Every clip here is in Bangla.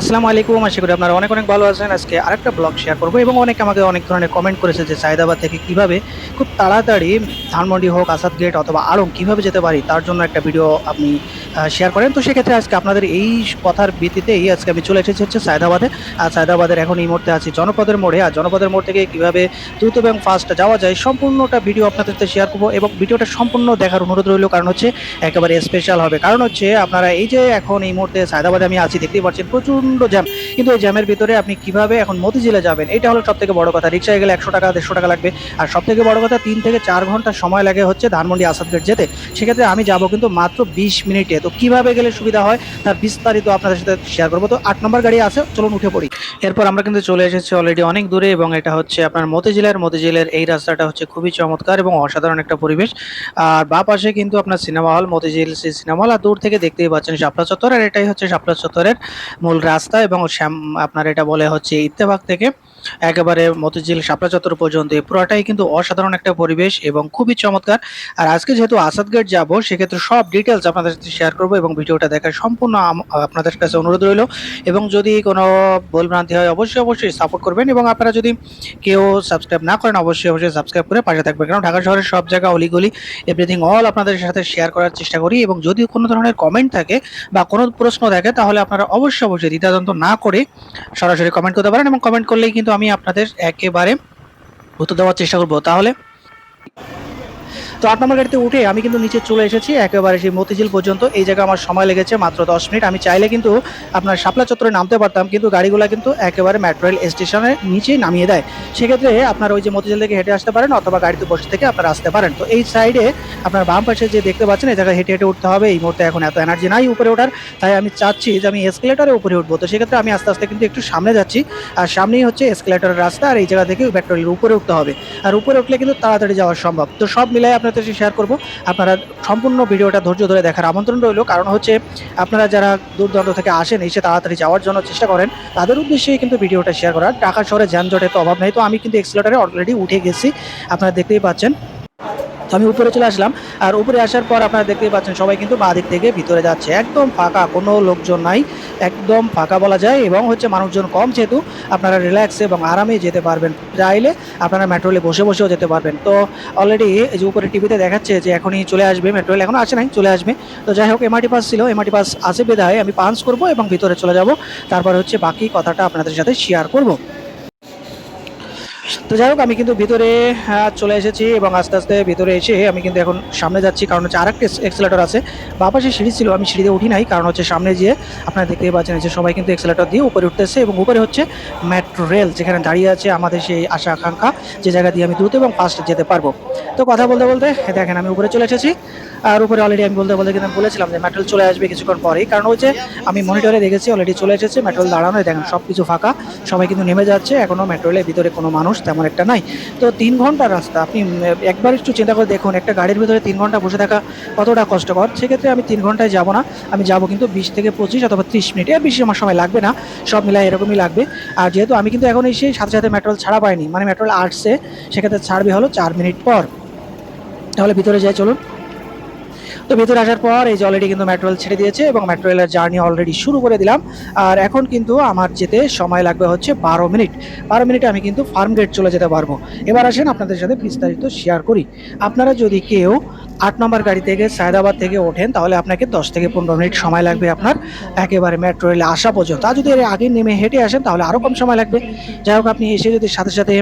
আসসালামু আলাইকুম, আশা করি আপনারা অনেক অনেক ভালো আছেন। আজকে আরেকটা ব্লগ শেয়ার করব এবং অনেক আমাকে অনেক ধরনের কমেন্ট করেছে যে সায়দাবাদ থেকে কীভাবে খুব তাড়াতাড়ি ধানমন্ডি হোক, আসাদ গেট অথবা আড়ং কীভাবে যেতে পারি, তার জন্য একটা ভিডিও আপনি শেয়ার করেন। তো সেক্ষেত্রে আজকে আপনাদের এই কথার ভিত্তিতেই আজকে আমি চলে এসেছি হচ্ছে সায়দাবাদে। আর সায়দাবাদের এখন এই মুহূর্তে আছি জনপদের মোড়ে। আর জনপদের মোড় থেকে কীভাবে দ্রুত এবং ফাস্ট যাওয়া যায়, সম্পূর্ণটা ভিডিও আপনাদের সাথে শেয়ার করব এবং ভিডিওটা সম্পূর্ণ দেখার অনুরোধ রইল, কারণ হচ্ছে একেবারে স্পেশাল হবে। কারণ হচ্ছে আপনারা এই যে এখন এই মুহূর্তে সায়দাবাদে আমি আছি, দেখতেই পাচ্ছেন প্রচণ্ড জ্যাম কিন্তু এই জ্যামের ভিতরে আপনি কীভাবে এখন মতিঝিলে যাবেন? এটা হলো সব থেকে বড় কথা। রিক্সায় গেলে একশো টাকা, দেড়শো টাকা লাগবে। আর সব থেকে বড় কথা, তিন থেকে চার ঘণ্টা সময় লাগে হচ্ছে ধানমন্ডি আসাদগেট যেতে। সেক্ষেত্রে আমি যাব কিন্তু মাত্র বিশ মিনিটে। তো কীভাবে গেলে সুবিধা হয়, তার বিস্তারিত আপনাদের সাথে শেয়ার করব। তো আট নম্বর গাড়ি আছে, চলুন উঠে পড়ি। এরপর আমরা কিন্তু চলে এসেছি অলরেডি অনেক দূরে এবং এটা হচ্ছে আপনার মতিঝিলের। মতিঝিলের এই রাস্তাটা হচ্ছে খুবই চমৎকার এবং অসাধারণ একটা পরিবেশ। আর বা পাশে কিন্তু আপনার cinema hall, Motijheel cinema hall. আর দূর থেকে দেখতেই পাচ্ছেন শাপলা চত্বর। আর এটাই হচ্ছে শাপলা চত্বরের মূল রাস্তা। এবং শ্যাম আপনার এটা বলে হচ্ছে ইত্তেফাক থেকে। একেবারে মতিঝিল শাপলা চত্বর পর্যন্ত। এই পুরোটাই কিন্তু অসাধারণ একটা পরিবেশ এবং খুবই চমৎকার। আর আজকে যেহেতু আসাদগেট যাব, সেক্ষেত্রে সব ডিটেলস আপনাদের সাথে শেয়ার করব এবং ভিডিওটা দেখার সম্পূর্ণ আপনাদের কাছে অনুরোধ রইল। এবং যদি কোনো ভুলভ্রান্তি হয়, অবশ্যই অবশ্যই সাপোর্ট করবেন এবং আপনারা যদি কেউ সাবস্ক্রাইব না করেন, অবশ্যই অবশ্যই সাবস্ক্রাইব করে পাশে থাকবেন। কারণ ঢাকা শহরের সব জায়গা, অলিগলি এভরিথিং অল আপনাদের সাথে শেয়ার করার চেষ্টা করি এবং যদি কোনো ধরনের কমেন্ট থাকে বা কোনো প্রশ্ন থাকে, তাহলে আপনারা অবশ্যই অবশ্যই দ্বিধাদ্বন্দ্ব না করে সরাসরি কমেন্ট করতে পারেন এবং কমেন্ট করলেই কিন্তু আমি আপনাদের একেবারে উত্তর দেওয়ার চেষ্টা করব। তাহলে তো আট নম্বর গাড়িতে উঠে আমি কিন্তু নিচে চলে এসেছি, একেবারে সেই মতিঝিল পর্যন্ত। এই জায়গায় আমার সময় লেগেছে মাত্র দশ মিনিট। আমি চাইলে কিন্তু আপনার শাপলা চত্বরে নামতে পারতাম, কিন্তু গাড়িগুলো কিন্তু একেবারে মেট্রো রেল স্টেশনের নিচেই নামিয়ে দেয়। সেক্ষেত্রে আপনার ওই যে মতিঝিল থেকে হেঁটে আসতে পারেন অথবা গাড়িতে বসে থেকে আপনারা আসতে পারেন। তো এই সাইডে আপনার বাম পাশে যে দেখতে পাচ্ছেন, এই জায়গায় হেঁটে হেঁটে উঠতে হবে। এই মুহূর্তে এখন এত এনার্জি নাই উপরে ওঠার, তাই আমি চাচ্ছি যে আমি এসকেলেটারে উপরে উঠবো। তো সেক্ষেত্রে আমি আস্তে আস্তে কিন্তু একটু সামনে যাচ্ছি। আর সামনেই হচ্ছে এসকেলেটারের রাস্তা, আর এই জায়গা থেকে মেট্রো রেলের উপরে উঠতে হবে। আর উপরে উঠলে কিন্তু তাড়াতাড়ি যাওয়া সম্ভব। তো সব মিলাই আপনাদের সাথে শেয়ার করব। আপনারা সম্পূর্ণ ভিডিওটা ধৈর্য ধরে দেখার আমন্ত্রণ রইল। কারণ হচ্ছে আপনারা যারা দূর দূরান্ত থেকে আসেন, এসে তাড়াতাড়ি যাওয়ার জন্য চেষ্টা করেন, তাদের উদ্দেশ্যেই কিন্তু ভিডিওটা শেয়ার করার টাকা শহরে যানজটের তো অভাব নেই। তো আমি কিন্তু এক্সিলেটারে অলরেডি উঠে গেছি। আপনারা দেখতেই পাচ্ছেন। তো আমি উপরে চলে আসলাম। আর উপরে আসার পর আপনারা দেখতেই পাচ্ছেন, সবাই কিন্তু বাঁ দিক থেকে ভিতরে যাচ্ছে। একদম ফাঁকা, কোনো লোকজন নাই। একদম ফাঁকা বলা যায় এবং হচ্ছে মানুষজন কম যেহেতু, আপনারা রিল্যাক্স এবং আরামে যেতে পারবেন। চাইলে আপনারা মেট্রোলে বসে বসেও যেতে পারবেন। তো অলরেডি যে উপরে টিভিতে দেখাচ্ছে যে এখনই চলে আসবে মেট্রো রেল এখনও আসে নাই, চলে আসবে। তো যাই হোক এমআরটি পাস ছিল এমআরটি পাস আসে বেদায় আমি পাঞ্চ করব এবং ভিতরে চলে যাব। তারপর হচ্ছে বাকি কথাটা আপনাদের সাথে শেয়ার করব। তো যাই হোক, আমি কিন্তু ভিতরে চলে এসেছি এবং আস্তে আস্তে ভিতরে এসে আমি কিন্তু এখন সামনে যাচ্ছি। কারণ হচ্ছে আরেকটা এক্সেলেটর আছে। বাপাশে সিঁড়ি ছিল, আমি সিঁড়িতে উঠি নাই। কারণ হচ্ছে সামনে গিয়ে আপনারা দেখতেই পাচ্ছেন যে সবাই কিন্তু এক্সেলেটর দিয়ে উপরে উঠতেছে এবং উপরে হচ্ছে মেট্রো রেল যেখানে দাঁড়িয়ে আছে আমাদের সেই আশা আকাঙ্ক্ষা যে জায়গা দিয়ে আমি দ্রুত এবং ফাস্ট যেতে পারব। তো কথা বলতে বলতে দেখেন, আমি উপরে চলে এসেছি। আর উপরে অলরেডি আমি বলতে বলতে কিন্তু বলেছিলাম যে মেট্রোল চলে আসবে কিছুক্ষণ পরেই। কারণ হচ্ছে আমি মনিটরে দেখেছি অলরেডি চলে এসেছে মেট্রোল দাঁড়ানো দেখেন সব কিছু ফাঁকা। সবাই কিন্তু নেমে যাচ্ছে। এখনও মেট্রোলের ভিতরে কোনো মানুষ তেমন একটা নাই। তো তিন ঘণ্টা রাস্তা। আপনি একবার একটু চিন্তা করে দেখুন, একটা গাড়ির ভিতরে তিন ঘণ্টা বসে থাকা কতটা কষ্টকর? সেক্ষেত্রে আমি তিন ঘন্টায় যাব না। আমি যাব কিন্তু বিশ থেকে পঁচিশ অথবা ত্রিশ মিনিট। এর বেশি আমার সময় লাগবে না। সব মিলায় এরকমই লাগবে। আর যেহেতু আমি কিন্তু এখন এসে সাথে সাথে মেট্রোল ছাড়া পাইনি মানে মেট্রোল আর্টসে সেক্ষেত্রে ছাড়বে হলো চার মিনিট পর। তাহলে ভিতরে যাই, চলুন। তো ভেতরে আসার পর এই যে অলরেডি কিন্তু মেট্রো রেল ছেড়ে দিয়েছে এবং মেট্রো রেলের জার্নি অলরেডি শুরু করে দিলাম। আর এখন কিন্তু আমার যেতে সময় লাগবে হচ্ছে বারো মিনিট। বারো মিনিটে আমি কিন্তু ফার্ম গেট চলে যেতে পারব। এবার আসেন আপনাদের সাথে বিস্তারিত শেয়ার করি। আপনারা যদি কেউ আট নম্বর গাড়ি থেকে সায়দাবাদ থেকে ওঠেন, তাহলে আপনাকে দশ থেকে পনেরো মিনিট সময় লাগবে আপনার একেবারে মেট্রো রেলে আসা পর্যন্ত। আর যদি এর আগে নেমে হেঁটে আসেন, তাহলে আরও কম সময় লাগবে। যাই হোক, আপনি এসে যদি সাথে সাথে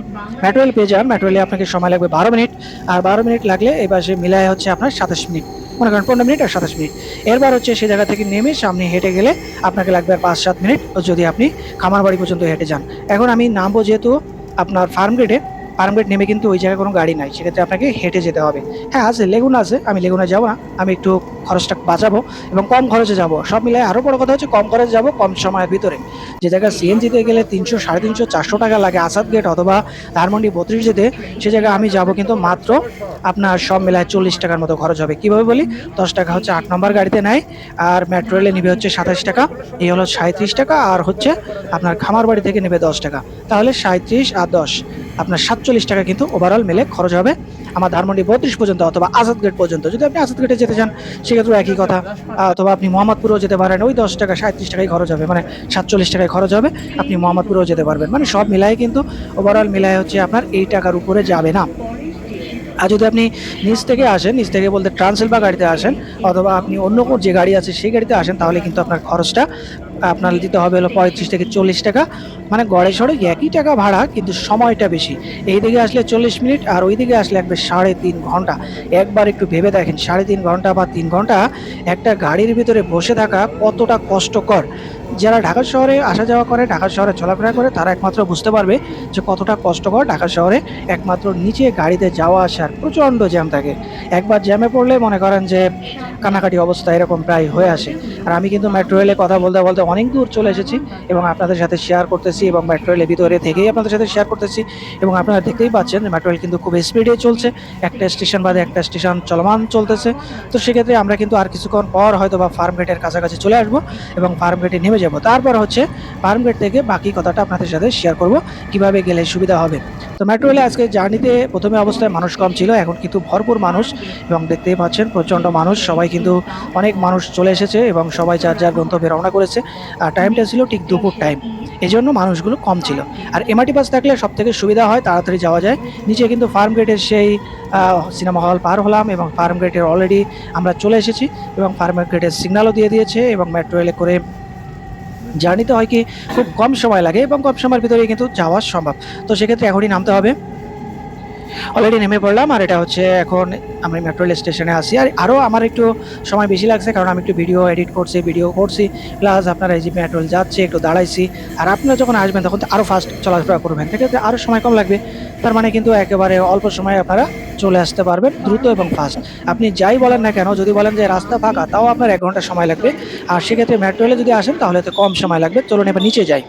মেট্রো রেল পেয়ে যান মেট্রো রেলে আপনাকে সময় লাগবে বারো মিনিট। আর বারো মিনিট লাগলে এবার সে মিলায় হচ্ছে আপনার সাতাশ মিনিট। মনে করেন পনেরো মিনিট আর সাতাশ মিনিট। এরপর হচ্ছে সেই জায়গা থেকে নেমে সামনে হেঁটে গেলে আপনাকে লাগবে আর পাঁচ সাত মিনিট। যদি আপনি খামার বাড়ি পর্যন্ত হেঁটে যান। এখন আমি নামবো যেহেতু আপনার ফার্ম গেটে ফার্ম গেট নেমে কিন্তু ওই জায়গায় কোনো গাড়ি নাই, সেক্ষেত্রে আপনাকে হেঁটে যেতে হবে। হ্যাঁ আছে, লেগুন আছে, আমি লেগুনে যাব না আমি একটু খরচটা বাঁচাবো এবং কম খরচে যাব। সব মিলাই আরও বড় কথা হচ্ছে কম খরচে যাব কম সময়ের ভিতরে। যে জায়গায় সিএনজিতে গেলে তিনশো, সাড়ে তিনশো, চারশো টাকা লাগে, আসাদ গেট অথবা ধানমন্ডি বত্রিশ যেতে, সে জায়গায় আমি যাব কিন্তু মাত্র আপনার সব মেলায় চল্লিশ টাকার মতো খরচ হবে। কীভাবে বলি? দশ টাকা হচ্ছে আট নম্বর গাড়িতে নেয়, আর মেট্রো রেলে নেবে হচ্ছে সাতাশ টাকা, এই হলো সাঁত্রিশ টাকা, আর হচ্ছে আপনার খামার বাড়ি থেকে নেবে দশ টাকা। তাহলে সাঁত্রিশ আর দশ। আপনার সাতচল্লিশ টাকা কিন্তু ওভারঅল মিলে খরচ হবে। আমার ধানমন্ডি বত্রিশ পর্যন্ত অথবা আজাদ গেট পর্যন্ত। যদি আপনি আজাদ গেটে যেতে চান, সেক্ষেত্রেও একই কথা। অথবা আপনি মোহাম্মদপুরেও যেতে পারেন, ওই দশ টাকা সাঁত্রিশ টাকায় খরচ হবে। মানে সাতচল্লিশ টাকায় খরচ হবে, আপনি মোহাম্মদপুরেও যেতে পারবেন। মানে সব মিলাই কিন্তু ওভারঅল মিলাই হচ্ছে আপনার এই টাকার উপরে যাবে না। আর যদি আপনি নিচ থেকে আসেন, নিচ থেকে বলতে ট্রান্সেল বা গাড়িতে আসেন, অথবা আপনি অন্য যে গাড়ি আছে সেই গাড়িতে আসেন, তাহলে কিন্তু আপনার খরচটা আপনার দিতে হবে হলো পঁয়ত্রিশ থেকে চল্লিশ টাকা। মানে গড়ে সড়ে একই টাকা ভাড়া, কিন্তু সময়টা বেশি। এই দিকে আসলে চল্লিশ মিনিট আর ওই দিকে আসলে একবার সাড়ে তিন ঘণ্টা। একবার একটু ভেবে দেখেন, সাড়ে তিন ঘণ্টা বা তিন ঘণ্টা একটা গাড়ির ভিতরে বসে থাকা কতটা কষ্টকর। যারা ঢাকা শহরে আসা যাওয়া করে, ঢাকা শহরে চলাফেরা করে, তারা একমাত্র বুঝতে পারবে যে কতটা কষ্টকর ঢাকা শহরে একমাত্র নিচে গাড়িতে যাওয়া আসার প্রচণ্ড জ্যাম থাকে। একবার জ্যামে পড়লে মনে করেন যে কানাকাটি অবস্থা এরকম প্রায় হয়ে আসে। আর আমি কিন্তু মেট্রো রেলে কথা বলতে বলতে অনেক দূর চলে এসেছি এবং আপনাদের সাথে শেয়ার করতেছি এবং মেট্রো রেলের ভিতরে থেকেই আপনাদের সাথে শেয়ার করতেছি। এবং আপনারা দেখতেই পাচ্ছেন যে মেট্রো রেল কিন্তু খুব স্পিডে চলছে। একটা স্টেশন বাদে একটা স্টেশন চলমান চলতেছে। তো সেক্ষেত্রে আমরা কিন্তু আর কিছুক্ষণ পর হয়তো বা ফার্ম গেটের কাছাকাছি চলে আসব এবং ফার্ম গেটে নেমে যাব। তারপর হচ্ছে ফার্ম গেট থেকে বাকি কথাটা আপনাদের সাথে শেয়ার করব কীভাবে গেলে সুবিধা হবে। তো মেট্রো রেলে আজকে জার্নিতে প্রথমে অবস্থায় মানুষ কম ছিল, এখন কিন্তু ভরপুর মানুষ এবং দেখতেই পাচ্ছেন প্রচণ্ড মানুষ সবাই কিন্তু অনেক মানুষ চলে এসেছে এবং সবাই যার যার গন্তব্যে রওনা করেছে। আর টাইমটা ছিল ঠিক দুপুর টাইম এই জন্য মানুষগুলো কম ছিল। আর এমআরটি বাস থাকলে সব থেকে সুবিধা হয়, তাড়াতাড়ি যাওয়া যায়। নিচে কিন্তু ফার্ম গেটের সেই সিনেমা হল পার হলাম এবং ফার্ম গেটের অলরেডি আমরা চলে এসেছি এবং ফার্ম গেটের সিগন্যালও দিয়ে দিয়েছে এবং মেট্রো রেলে করে জার্নিতে হয় কি, খুব কম সময় লাগে এবং কম সময়ের ভিতরে কিন্তু যাওয়া সম্ভব। তো সেক্ষেত্রে এখনই নামতে হবে। অলরেডি নেমে পড়লাম, আর এটা হচ্ছে এখন আমি মেট্রো রেল স্টেশনে আসি আর আরও আমার একটু সময় বেশি লাগছে, কারণ আমি একটু ভিডিও এডিট করছি ভিডিও করছি প্লাস আপনারা এই যে মেট্রো যাচ্ছে, একটু দাঁড়াইছি, আর আপনারা যখন আসবেন তখন তো আরও ফাস্ট চলাফেরা করবেন। সেক্ষেত্রে আরও সময় কম লাগবে, তার মানে কিন্তু একেবারে অল্প সময়ে আপনারা চলে আসতে পারবেন, দ্রুত এবং ফাস্ট আপনি যাই বলেন না কেন, যদি বলেন যে রাস্তা ফাঁকা, তাও আপনার এক ঘণ্টা সময় লাগবে। আর সেক্ষেত্রে মেট্রো যদি আসেন, তাহলে তো কম সময় লাগবে। চলুন এবার নিচে যাই।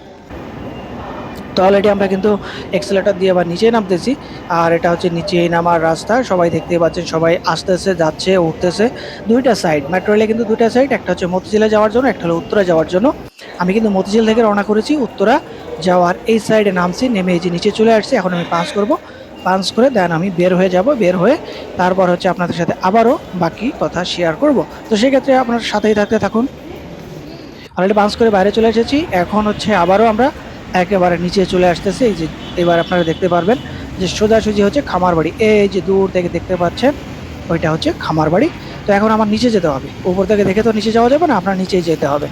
তো অলরেডি আমরা কিন্তু এক্সেলেটার দিয়ে আবার নিচে নামতেছি। আর এটা হচ্ছে নিচে নামার রাস্তা। সবাই দেখতে পাচ্ছেন, সবাই আসতেছে, যাচ্ছে, উঠতেছে। দুইটা সাইড মেট্রো রেলে কিন্তু দুইটা সাইড একটা হচ্ছে মতিঝিলে যাওয়ার জন্য, একটা হলো উত্তরা যাওয়ার জন্য। আমি কিন্তু মতিঝিল থেকে রওনা করেছি উত্তরা যাওয়ার। এই সাইডে নামছি, নেমে এই যে নিচে চলে আসছি, এখন আমি পাস করব। পাঞ্চ করে দেন আমি বের হয়ে যাব, বের হয়ে তারপর হচ্ছে আপনাদের সাথে আবারও বাকি কথা শেয়ার করব। তো সেক্ষেত্রে আপনার সাথেই থাকতে থাকুন। অলরেডি পাঞ্চ করে বাইরে চলে এসেছি, এখন হচ্ছে আবারও আমরা একেবারে নিচে চলে আসতেছি। এই যে এবার আপনারা দেখতে পারবেন যে সোজাসুজি হচ্ছে খামার বাড়ি এই যে দূর থেকে দেখতে পাচ্ছেন, ওইটা হচ্ছে খামার বাড়ি তো এখন আমার নিচে যেতে হবে। উপর থেকে দেখে তো নিচে যাওয়া যাবে না, আপনার নিচেই যেতে হবে।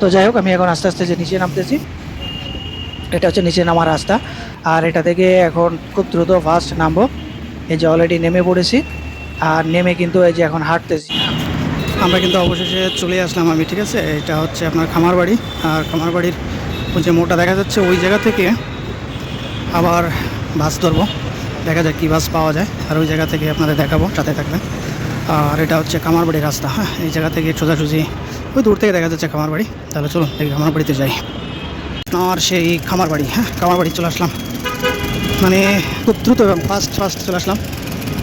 তো যাই হোক, আমি এখন আস্তে আস্তে যে নিচে নামতেছি, এটা হচ্ছে নিচে নামার রাস্তা। আর এটা থেকে এখন খুব দ্রুত ফাস্ট নামবো। এই যে অলরেডি নেমে পড়েছি, আর নেমে কিন্তু এই যে এখন হাঁটতেছি। আমরা কিন্তু অবশেষে চলে আসলাম আমি, ঠিক আছে? এটা হচ্ছে আপনার খামার বাড়ি আর খামার বাড়ির ওই যে মোটা দেখা যাচ্ছে, ওই জায়গা থেকে আবার বাস ধরবো। দেখা যাক কী বাস পাওয়া যায়, আর ওই জায়গা থেকে আপনাদের দেখাবো, সাথে থাকবেন। আর এটা হচ্ছে খামার বাড়ির রাস্তা হ্যাঁ এই জায়গা থেকে সোজাসুজি, ওই দূর থেকে দেখা যাচ্ছে খামার বাড়ি তাহলে চলুন এই খামার বাড়িতে যাই। আর সেই খামারবাড়ি হ্যাঁ খামার বাড়ি চলে আসলাম। মানে খুব দ্রুত এবং ফাস্ট ফাস্ট চলে আসলাম।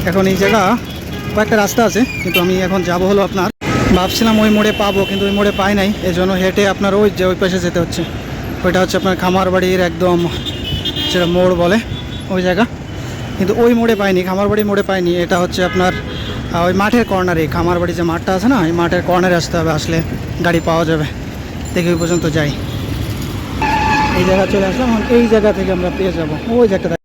এখন এই জায়গা কয়েকটা রাস্তা আছে, কিন্তু আমি এখন যাব হলো আপনার। ভাবছিলাম ওই মোড়ে পাবো, কিন্তু ওই মোড়ে পাই নাই এই জন্য হেঁটে আপনার ওই যে ওই পাশে যেতে হচ্ছে। ওইটা হচ্ছে আপনার খামার বাড়ির একদম যেটা মোড় বলে ওই জায়গা। কিন্তু ওই মোড়ে পাইনি খামার বাড়ি মোড়ে পাইনি। এটা হচ্ছে আপনার ওই মাঠের কর্নারে খামার বাড়ি যে মাঠটা আছে না ওই মাঠের কর্নারে আসতে হবে, আসলে গাড়ি পাওয়া যাবে। দেখে ওই পর্যন্ত যাই। এই জায়গা চলে আসলাম এই জায়গা থেকে আমরা পেয়ে যাব। ওই একটা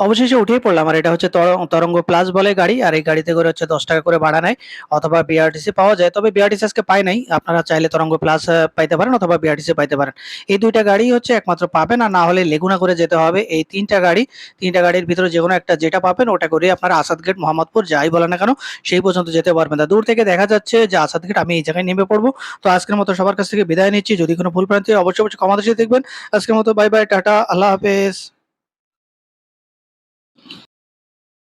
অবশেষে উঠেই পড়লাম। আর এটা হচ্ছে তর- তরঙ্গ প্লাস বলে গাড়ি। আর এই গাড়িতে করে হচ্ছে দশ টাকা করে ভাড়া নেয় অথবা বিআরটিসি পাওয়া যায়। তবে বিআরটিসি আজকে পাই নাই। আপনারা চাইলে তরঙ্গ প্লাস পাইতে পারেন অথবা বিআরটিসি পাইতে পারেন। এই দুইটা গাড়ি হচ্ছে একমাত্র পাবেন। আর না হলে লেগুনা করে যেতে হবে। এই তিনটা গাড়ি, তিনটা গাড়ির ভিতরে যে কোনো একটা যেটা পাবেন, ওটা করে আপনারা আসাদ গেট মোহাম্মদপুর যাই বলেন না কেন, সেই পর্যন্ত যেতে পারবেন তা দূর থেকে দেখা যাচ্ছে যে আসাদ গেট আমি এই জায়গায় নেমে পড়ব। তো আজকের মতো সবার কাছ থেকে বিদায় নিচ্ছি। যদি কোনো ভুল প্রান্তি অবশ্যই অবশ্যই কমাতে দেখবেন। আজকের মতো বাই বাই টাটা, আল্লাহ হাফেজ।